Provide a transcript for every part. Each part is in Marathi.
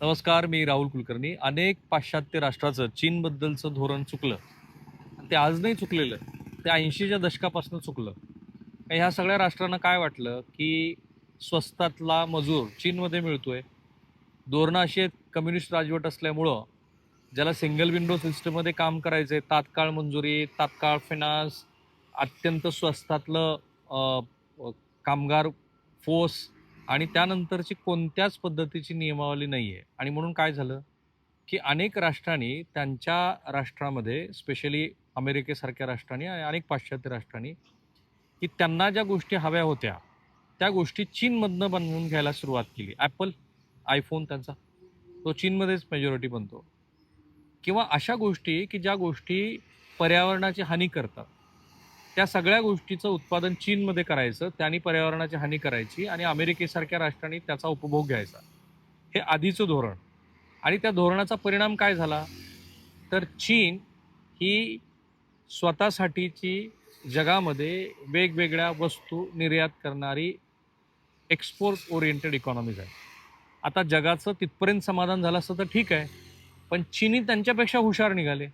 नमस्कार मी राहुल कुलकर्णी. अनेक पाश्चात्य राष्ट्राचं चीनबद्दलचं धोरण चुकलं. ते आज नाही चुकलेलं. ते ऐंशीच्या दशकापासून चुकलं. ह्या सगळ्या राष्ट्रांना काय वाटलं? की स्वस्तातला मजूर चीनमध्ये मिळतोय. धोरणं अशी आहेत कम्युनिस्ट राजवट असल्यामुळं ज्याला सिंगल विंडो सिस्टममध्ये काम करायचं आहे तात्काळ मंजुरी तात्काळ फिनान्स अत्यंत स्वस्तातलं कामगार फोर्स आणि त्यानंतरची कोणत्याच पद्धतीची नियमावली नाही आहे आणि म्हणून काय झालं? की अनेक राष्ट्रांनी त्यांच्या राष्ट्रामध्ये स्पेशली अमेरिकेसारख्या राष्ट्रांनी आणि अनेक पाश्चात्य राष्ट्रांनी की त्यांना ज्या गोष्टी हव्या होत्या त्या गोष्टी चीनमधनं बनवून घ्यायला सुरुवात केली. ॲपल आयफोन त्यांचा तो चीनमध्येच मेजॉरिटी बनतो. किंवा अशा गोष्टी की ज्या गोष्टी पर्यावरणाची हानी करतात. त्या सगळ्या गोष्टीचं उत्पादन चीनमध्ये करायचं त्यांनी पर्यावरणाची हानी करायची आणि अमेरिकेसारख्या राष्ट्रांनी त्याचा उपभोग घ्यायचा. हे आधीचं धोरण. आणि त्या धोरणाचा परिणाम काय झाला? तर चीन ही स्वतःसाठीची जगामध्ये वेगवेगळ्या वस्तू निर्यात करणारी एक्सपोर्ट ओरिएंटेड इकॉनॉमीज आहे आता जगाचं तिथपर्यंत समाधान झालं असतं तर ठीक आहे पण चीनी त्यांच्यापेक्षा हुशार निघाले.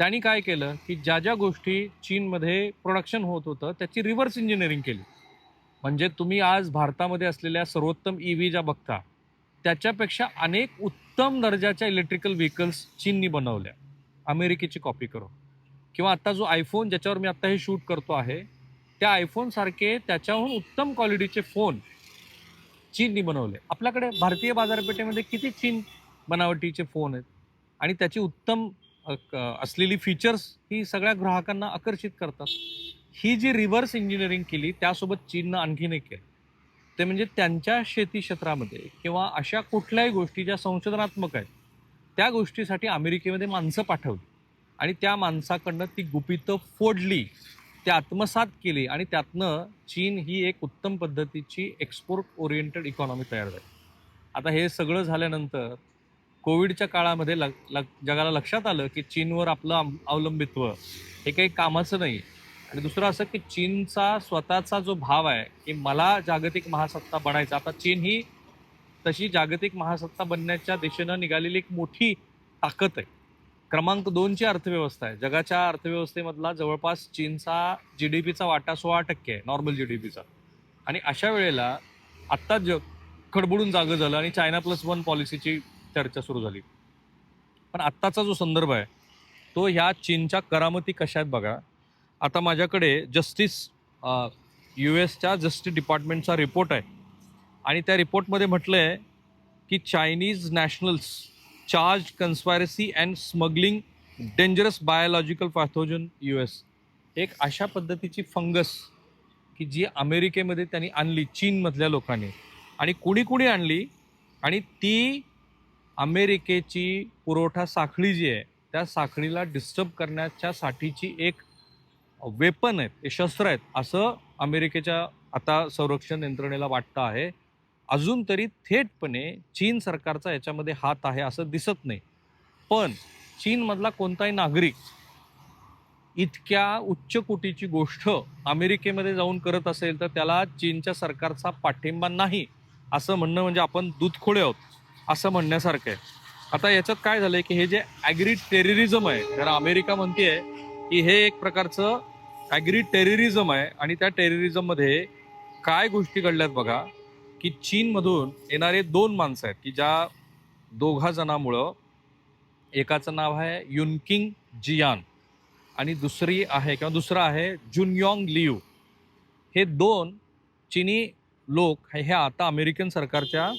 त्यांनी काय केलं की ज्या ज्या गोष्टी चीनमध्ये प्रोडक्शन होत होतं त्याची रिव्हर्स इंजिनिअरिंग केली. म्हणजे तुम्ही आज भारतामध्ये असलेल्या सर्वोत्तम ई व्ही ज्या बघता त्याच्यापेक्षा अनेक उत्तम दर्जाच्या इलेक्ट्रिकल व्हेकल्स चीननी बनवल्या. अमेरिकेची कॉपी करून. किंवा आत्ता जो आयफोन ज्याच्यावर मी आत्ता हे शूट करतो आहे त्या आयफोनसारखे त्याच्याहून उत्तम क्वालिटीचे फोन चीननी बनवले. आपल्याकडे भारतीय बाजारपेठेमध्ये किती चीन बनावटीचे फोन आहेत? आणि त्याची उत्तम असलेली फीचर्स ही सगळ्या ग्राहकांना आकर्षित करतात. ही जी रिव्हर्स इंजिनिअरिंग केली त्यासोबत चीननं आणखीन एक केलं. ते म्हणजे त्यांच्या शेती क्षेत्रामध्ये किंवा अशा कुठल्याही गोष्टी ज्या संशोधनात्मक आहेत त्या गोष्टीसाठी अमेरिकेमध्ये माणसं पाठवली. आणि त्या माणसाकडनं ती गुपितं फोडली ते आत्मसात केली आणि त्यातनं चीन ही एक उत्तम पद्धतीची एक्सपोर्ट ओरिएंटेड इकॉनॉमी तयार झाली. आता हे सगळं झाल्यानंतर कोविडच्या काळामध्ये लग लग जगाला लक्षात आलं की चीनवर आपलं अवलंबित्व हे काही कामाचं नाही. आणि दुसरं असं की चीनचा स्वतःचा जो भाव आहे की मला जागतिक महासत्ता बनायचा आता चीन ही तशी जागतिक महासत्ता बनण्याच्या दिशेनं निघालेली एक मोठी ताकद आहे. क्रमांक दोनची अर्थव्यवस्था आहे. जगाच्या अर्थव्यवस्थेमधला जवळपास चीनचा जी डी पीचा वाटा सोळा टक्के आहे नॉर्मल जी डी पीचा. आणि अशा वेळेला आत्ता जग खडबडून जागं झालं आणि चायना प्लस वन पॉलिसीची चर्चा सुरू झाली. पण आत्ताचा जो संदर्भ आहे तो ह्या चीनच्या करामती कशा आहेत बघा. आता माझ्याकडे जस्टिस यू एसच्या जस्टिस डिपार्टमेंटचा रिपोर्ट आहे. आणि त्या रिपोर्टमध्ये म्हटलं आहे की Chinese nationals charge conspiracy and smuggling dangerous biological pathogen U S एक अशा पद्धतीची फंगस की जी अमेरिकेमध्ये त्यांनी आणली चीनमधल्या लोकांनी. आणि कुणी कुणी आणली आणि ती अमेरिकेची पुरवठा साखळी जी आहे त्या साखळीला डिस्टर्ब करण्याच्या साठीची एक वेपन आहेत हे शस्त्र आहेत असं अमेरिकेच्या आता संरक्षण यंत्रणेला वाटतं आहे. अजून तरी थेटपणे चीन सरकारचा याच्यामध्ये हात आहे असं दिसत नाही. पण चीनमधला कोणताही नागरिक इतक्या उच्च कोटीची गोष्ट अमेरिकेमध्ये जाऊन करत असेल तर त्याला चीनच्या सरकारचा पाठिंबा नाही असं म्हणणं म्हणजे आपण दूधखोडे आहोत. असं म्हणण्यासारखं आहे. आता याच्यात काय झालंय की हे जे ॲग्री टेररिझम आहे तर अमेरिका म्हणते की हे एक प्रकारचं ॲग्री टेररिझम आहे आणि त्या टेररिझममध्ये काय गोष्टी घडल्यात बघा की चीनमधून येणारे दोन माणसं आहेत की ज्या दोघा जणांमुळं एकाचं नाव आहे युनकिंग जियान आणि दुसरी आहे किंवा दुसरा आहे जुनयॉंग लियू. हे दोन चीनी लोक हे आता अमेरिकन सरकारच्या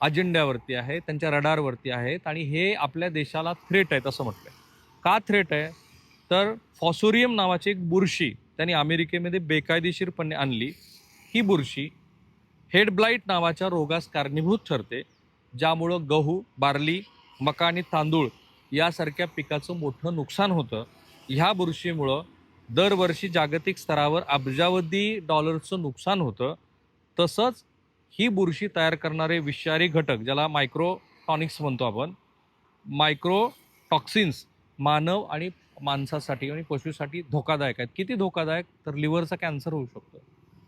अजेंड्यावरती आहे त्यांच्या रडारवरती आहेत आणि हे आपल्या देशाला थ्रेट आहेत असं म्हटलंय. का थ्रेट आहे? तर फॉसोरियम नावाची एक बुरशी त्यांनी अमेरिकेमध्ये बेकायदेशीरपणे आणली. ही बुरशी हेड ब्लाईट नावाच्या रोगास कारणीभूत ठरते ज्यामुळं गहू बार्ली मका आणि तांदूळ यासारख्या पिकाचं मोठं नुकसान होतं. ह्या बुरशीमुळं दरवर्षी जागतिक स्तरावर अब्जावधी डॉलर्सचं नुकसान होतं. तसंच ही बुरशी तयार करणारे विषारी घटक ज्याला मायक्रोटॉनिक्स म्हणतो आपण मायक्रो टॉक्सिन्स मानव आणि माणसासाठी आणि पशुसाठी धोकादायक आहेत. किती धोकादायक? तर लिव्हरचा कॅन्सर होऊ शकतो.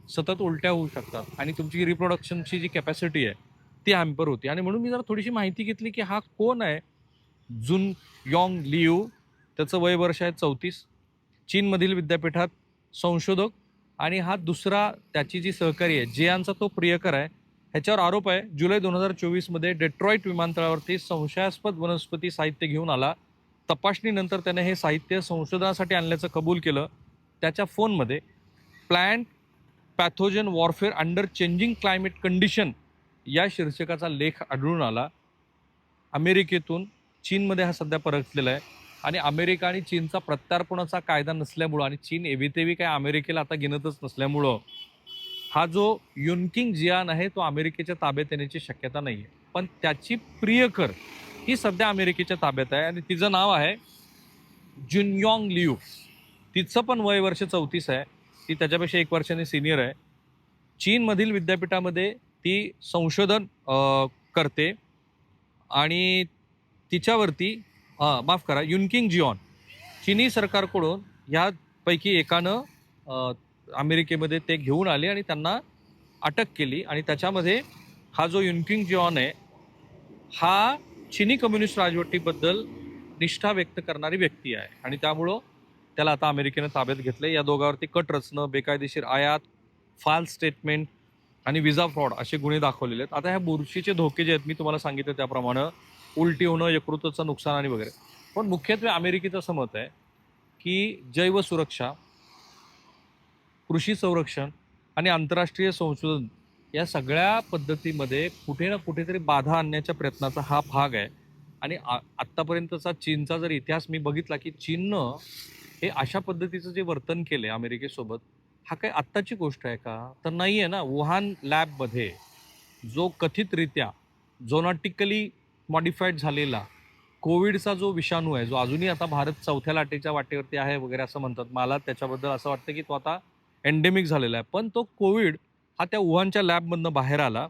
सतत उलट्या होऊ शकतात. आणि तुमची रिप्रोडक्शनची जी कॅपॅसिटी आहे ती हॅम्पर होती. आणि म्हणून मी जरा थोडीशी माहिती घेतली की हा कोण आहे? जुन यॉंग लियू त्याचं वय वर्ष आहे चौतीस. चीनमधील विद्यापीठात संशोधक आणि हा दुसरा त्याची जी सहकारी आहे जियांचा तो प्रियकर आहे ह्याच्यावर आरोप आहे जुलै दोन हजार चोवीसमध्ये डेट्रॉईट विमानतळावरती संशयास्पद वनस्पती साहित्य घेऊन आला. तपासणीनंतर त्याने हे साहित्य संशोधनासाठी आणल्याचं कबूल केलं. त्याच्या फोनमध्ये plant pathogen warfare under changing climate condition या शीर्षकाचा लेख आढळून आला. अमेरिकेतून चीनमध्ये हा सध्या परतलेला आहे. आणि अमेरिका आणि चीनचा प्रत्यार्पणाचा कायदा नसल्यामुळं आणि चीन एव्हीतेवी काय अमेरिकेला आता गिनतच नसल्यामुळं हा जो युनकिंग जियान आहे तो अमेरिकेच्या ताब्यात येण्याची शक्यता नाही आहे पण त्याची प्रियकर ही सध्या अमेरिकेच्या ताब्यात आहे आणि तिचं नाव आहे जुनयॉंग लियू. तिचं पण वय वर्ष चौतीस आहे. ती त्याच्यापेक्षा एक वर्षाने सिनियर आहे. चीनमधील विद्यापीठामध्ये ती संशोधन करते आणि तिच्यावरती माफ करा युनकिंग जिऑन. चिनी सरकारकडून ह्यापैकी एकानं अमेरिकेमध्ये ते घेऊन आले आणि त्यांना अटक केली आणि त्याच्यामध्ये हा जो युनकिंग जिऑन आहे हा चिनी कम्युनिस्ट राजवटीबद्दल निष्ठा व्यक्त करणारी व्यक्ती आहे. आणि त्यामुळं त्याला आता अमेरिकेनं ताब्यात घेतलं या दोघांवरती कट रचणं बेकायदेशीर आयात फाल स्टेटमेंट आणि विजा फ्रॉड असे गुन्हे दाखवलेले आहेत. आता ह्या बुरशीचे धोके जे आहेत मी तुम्हाला सांगितलं त्याप्रमाणे उलटी होणं यकृताचं नुकसान आणि वगैरे. पण मुख्यत्वे अमेरिकेचं असं मत आहे की जैव सुरक्षा कृषी संरक्षण आणि आंतरराष्ट्रीय संशोधन या सगळ्या पद्धतीमध्ये कुठे ना कुठेतरी बाधा आणण्याच्या प्रयत्नाचा हा भाग आहे. आणि आ- आत्तापर्यंतचा चीनचा जर इतिहास मी बघितला की चीननं हे अशा पद्धतीचं जे वर्तन केलं आहे अमेरिकेसोबत हा काही आत्ताची गोष्ट आहे का? तर नाही आहे ना. वुहान लॅबमध्ये जो कथितरित्या झोनाटिकली मॉडिफाईड झालेला. कोविडचा जो विषाणू आहे जो अजूनही आता भारत चौथ्या लाटेच्या वाटेवरती आहे वगैरे असं म्हणतात. मला त्याच्याबद्दल असं वाटतं की तो आता एन्डेमिक झालेला आहे. पण तो कोविड हा त्या वुहानच्या लॅबमधनं बाहेर आला.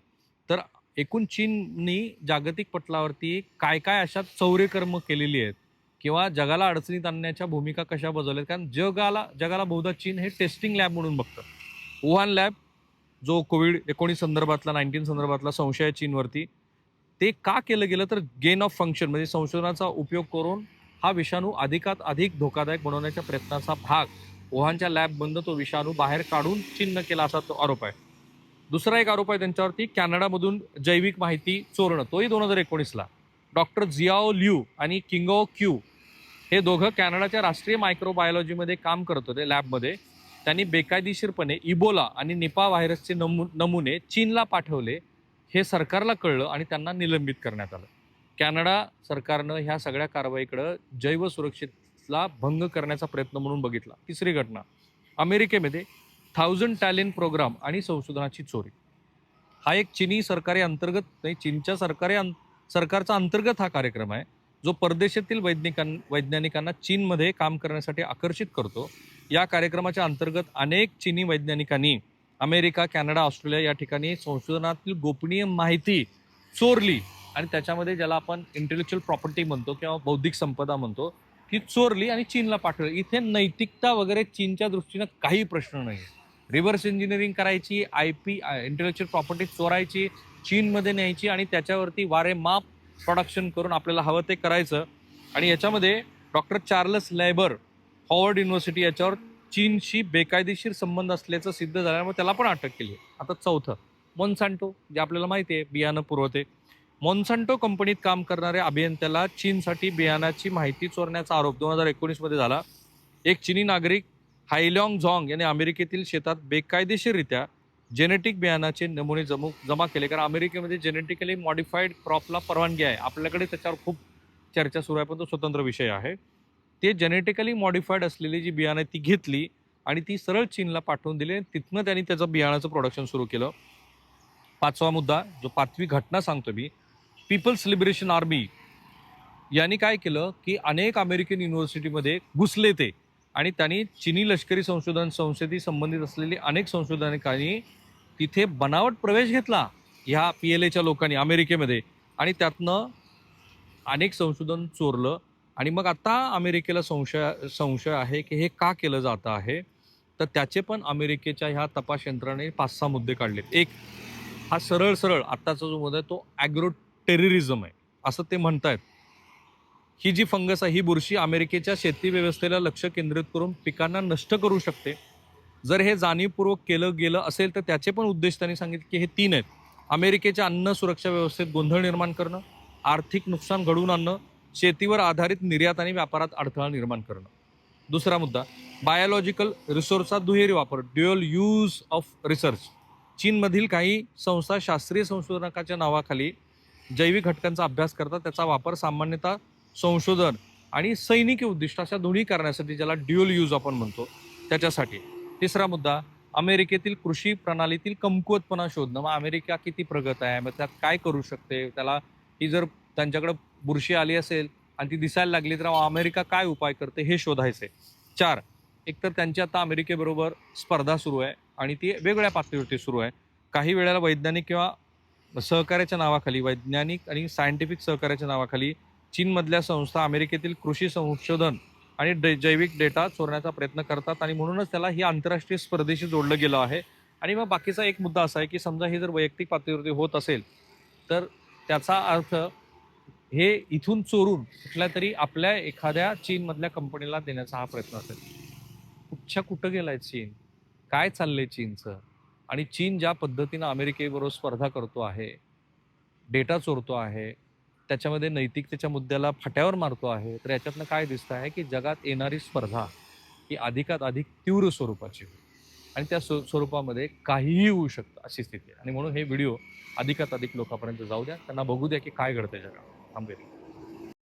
तर एकूण चीननी जागतिक पटलावरती काय काय अशा चौरेकर्म केलेली आहेत? किंवा जगाला अडचणीत आणण्याच्या भूमिका कशा बजावल्या कारण जगाला जगाला बहुधा चीन हे टेस्टिंग लॅब म्हणून बघतं. वुहान लॅब जो कोविड एकोणीस संदर्भातला नाईन्टीन संदर्भातला संशय चीनवरती ते का केलं गेलं तर गेन ऑफ फंक्शन म्हणजे संशोधनाचा उपयोग करून हा विषाणू अधिकात अधिक धोकादायक बनवण्याच्या प्रयत्नाचा भाग. वुहानच्या लॅबमधनं तो विषाणू बाहेर काढून चिन्ह केला असा तो आरोप आहे. दुसरा एक आरोप आहे त्यांच्यावरती कॅनडामधून जैविक माहिती चोरणं तोही दोन हजार एकोणीसला. डॉक्टर जियाओ ल्यू आणि किंगो क्यू हे दोघं कॅनडाच्या राष्ट्रीय मायक्रोबायोलॉजीमध्ये काम करत होते लॅबमध्ये त्यांनी बेकायदेशीरपणे इबोला आणि निपा व्हायरसचे नमु नमुने चीनला पाठवले. हे सरकारला कळलं आणि त्यांना निलंबित करण्यात आलं. कॅनडा सरकारनं ह्या सगळ्या कारवाईकडं जैव सुरक्षेला भंग करण्याचा प्रयत्न म्हणून बघितला. तिसरी घटना अमेरिकेमध्ये थाउजंड टॅलेंट प्रोग्राम आणि संशोधनाची चोरी. हा एक चिनी सरकारी अंतर्गत नाही चीनच्या सरकारी अं- सरकारचा अंतर्गत हा कार्यक्रम आहे जो परदेशातील वैज्ञानिकां वैज्ञानिकांना चीनमध्ये काम करण्यासाठी आकर्षित करतो. या कार्यक्रमाच्या अंतर्गत अनेक चीनी वैज्ञानिकांनी अमेरिका कॅनडा ऑस्ट्रेलिया या ठिकाणी संशोधनातील गोपनीय माहिती चोरली आणि त्याच्यामध्ये ज्याला आपण इंटेलेक्च्युअल प्रॉपर्टी म्हणतो किंवा बौद्धिक संपदा म्हणतो ती चोरली आणि चीनला पाठवली. इथे नैतिकता वगैरे चीनच्या दृष्टीनं काही प्रश्न नाही रिव्हर्स इंजिनिअरिंग करायची आय पी इंटेलेक्च्युअल प्रॉपर्टी चोरायची चीनमध्ये न्यायची आणि त्याच्यावरती वारे माप प्रोडक्शन करून आपल्याला हवं ते करायचं. आणि याच्यामध्ये doctor Charles Lieber Harvard University याच्यावर चीनशी बेकायदेशीर संबंध असल्याचं सिद्ध झाल्यामुळे त्याला पण अटक केली. आता चौथं मोन्सांटो जे आपल्याला माहिती आहे बियाणं पुरवते. मॉन्सांटो कंपनीत काम करणाऱ्या अभियंत्याला चीनसाठी बियाणाची माहिती चोरण्याचा आरोप दोन हजार एकोणीसमध्ये झाला. एक चिनी नागरिक हायलॉंग झॉंग याने अमेरिकेतील शेतात बेकायदेशीररित्या जेनेटिक बियाणाचे नमुने जमू जमा केले. कारण अमेरिकेमध्ये जेनेटिकली मॉडिफाईड क्रॉपला परवानगी आहे. आपल्याकडे त्याच्यावर खूप चर्चा सुरू आहे पण तो स्वतंत्र विषय आहे. ते जेनेटिकली मॉडिफाईड असलेली जी बियाणं ती घेतली आणि ती सरळ चीनला पाठवून दिली आणि तिथनं त्यांनी त्याचं बियाणाचं प्रोडक्शन सुरू केलं. पाचवा मुद्दा जो पाचवी घटना सांगतो मी पीपल्स लिबरेशन आर्मी यांनी काय केलं की अनेक अमेरिकन युनिव्हर्सिटीमध्ये घुसले ते आणि त्यांनी चिनी लष्करी संशोधन संस्थेशी संबंधित असलेली अनेक संशोधकांनी तिथे बनावट प्रवेश घेतला ह्या पी एल एच्या लोकांनी अमेरिकेमध्ये आणि त्यातनं अनेक संशोधन चोरलं. आणि मग आता अमेरिकेला संशय संशय आहे की हे का केलं जातं आहे? तर त्याचे पण अमेरिकेच्या ह्या तपास यंत्रणेने पाच सहा मुद्दे काढलेत. एक हा सरळ सरळ आत्ताचा जो मुद्दा आहे तो ॲग्रो टेररिझम आहे. असं ते म्हणतायत. ही जी फंगस आहे ही बुरशी अमेरिकेच्या शेती व्यवस्थेला लक्ष केंद्रित करून पिकांना नष्ट करू शकते. जर हे जाणीवपूर्वक केलं गेलं असेल तर त्याचे पण उद्देश त्यांनी सांगितले की हे तीन आहेत. अमेरिकेच्या अन्न सुरक्षा व्यवस्थेत गोंधळ निर्माण करणं आर्थिक नुकसान घडवून आणणं शेतीवर आधारित निर्यात आणि व्यापारात अडथळा निर्माण करणं. दुसरा मुद्दा बायोलॉजिकल रिसोर्सचा दुहेरी वापर ड्युअल यूज ऑफ रिसर्च चीनमधील काही संस्था शास्त्रीय संशोधनाच्या नावाखाली जैविक घटकांचा अभ्यास करतात त्याचा वापर सामान्यतः संशोधन आणि सैनिकी उद्दिष्ट अशा दोन्ही करण्यासाठी ज्याला ड्युअल यूज आपण म्हणतो त्याच्यासाठी. तिसरा मुद्दा अमेरिकेतील कृषी प्रणालीतील कमकुवतपणा शोधणं. मग अमेरिका किती प्रगत आहे? मग त्यात काय करू शकते? त्याला ही जर त्यांच्याकडे बुरशी आली असेल आणि ती दिसायला लागली तर अमेरिका काय उपाय करते हे शोधायचे. चार एकतर त्यांची आता अमेरिकेबरोबर स्पर्धा सुरू आहे आणि ती वेगळ्या पातळीवरती सुरू आहे. काही वेळेला वैज्ञानिक किंवा सहकार्याच्या नावाखाली वैज्ञानिक आणि सायंटिफिक सहकार्याच्या नावाखाली चीनमधल्या संस्था अमेरिकेतील कृषी संशोधन आणि डे- जैविक डेटा चोरण्याचा प्रयत्न करतात आणि म्हणूनच त्याला ही आंतरराष्ट्रीय स्पर्धेशी जोडलं गेलं आहे. आणि मग बाकीचा एक मुद्दा असा आहे की समजा हे जर वैयक्तिक पातळीवरती होत असेल तर त्याचा अर्थ हे इथून चोरून कुठल्या तरी आपल्या एखाद्या चीनमधल्या कंपनीला देण्याचा हा प्रयत्न असेल. कुठच्या कुठं गेलाय चीन काय चाललंय चीनचं आणि चीन ज्या पद्धतीनं अमेरिकेबरोबर स्पर्धा करतो आहे डेटा चोरतो आहे त्याच्यामध्ये नैतिकतेच्या मुद्द्याला फाट्यावर मारतो आहे तर याच्यातनं काय दिसतं आहे की जगात येणारी स्पर्धा ही अधिकात अधिक तीव्र स्वरूपाची होईल. आणि त्या स्व स्वरूपामध्ये काहीही होऊ शकतं अशी स्थिती आहे. आणि म्हणून हे व्हिडिओ अधिकात अधिक लोकांपर्यंत जाऊ द्या. त्यांना बघू द्या की काय घडतं जगात 安倍。